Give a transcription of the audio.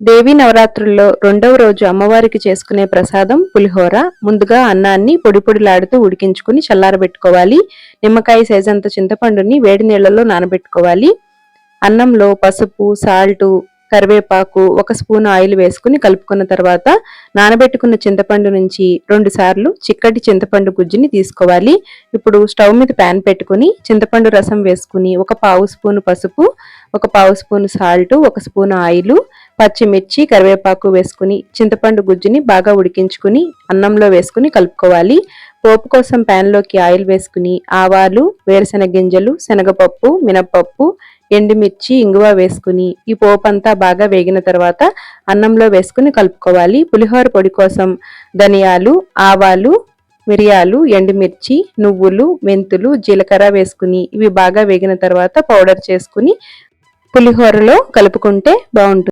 దేవీ నవరాత్రుల్లో రెండవ రోజు అమ్మవారికి చేసుకునే ప్రసాదం పులిహోర ముందుగా అన్నాన్ని పొడి పొడిలాడుతూ ఉడికించుకుని చల్లారబెట్టుకోవాలి. నిమ్మకాయ సైజంత చింతపండుని వేడి నీళ్ళలో నానబెట్టుకోవాలి. అన్నంలో పసుపు సాల్టు కరివేపాకు ఒక స్పూన్ ఆయిల్ వేసుకుని కలుపుకున్న తర్వాత నానబెట్టుకున్న చింతపండు నుంచి రెండు సార్లు చిక్కటి చింతపండు గుజ్జుని తీసుకోవాలి. ఇప్పుడు స్టవ్ మీద ప్యాన్ పెట్టుకుని చింతపండు రసం వేసుకుని ఒక పావు స్పూన్ పసుపు ఒక పావు స్పూన్ సాల్ట్ ఒక స్పూన్ ఆయిల్ పచ్చిమిర్చి కరివేపాకు వేసుకుని చింతపండు గుజ్జుని బాగా ఉడికించుకుని అన్నంలో వేసుకుని కలుపుకోవాలి. పోపు కోసం ప్యాన్లోకి ఆయిల్ వేసుకుని ఆవాలు వేరుశెనగ గింజలు శనగపప్పు మినపప్పు ఎండుమిర్చి ఇంగువ వేసుకుని ఈ పోపు అంతా బాగా వేగిన తర్వాత అన్నంలో వేసుకుని కలుపుకోవాలి. పులిహోర పొడి కోసం ధనియాలు ఆవాలు మిరియాలు ఎండుమిర్చి నువ్వులు మెంతులు జీలకర్ర వేసుకుని ఇవి బాగా వేగిన తర్వాత పౌడర్ చేసుకుని పులిహోరలో కలుపుకుంటే బాగుంటుంది.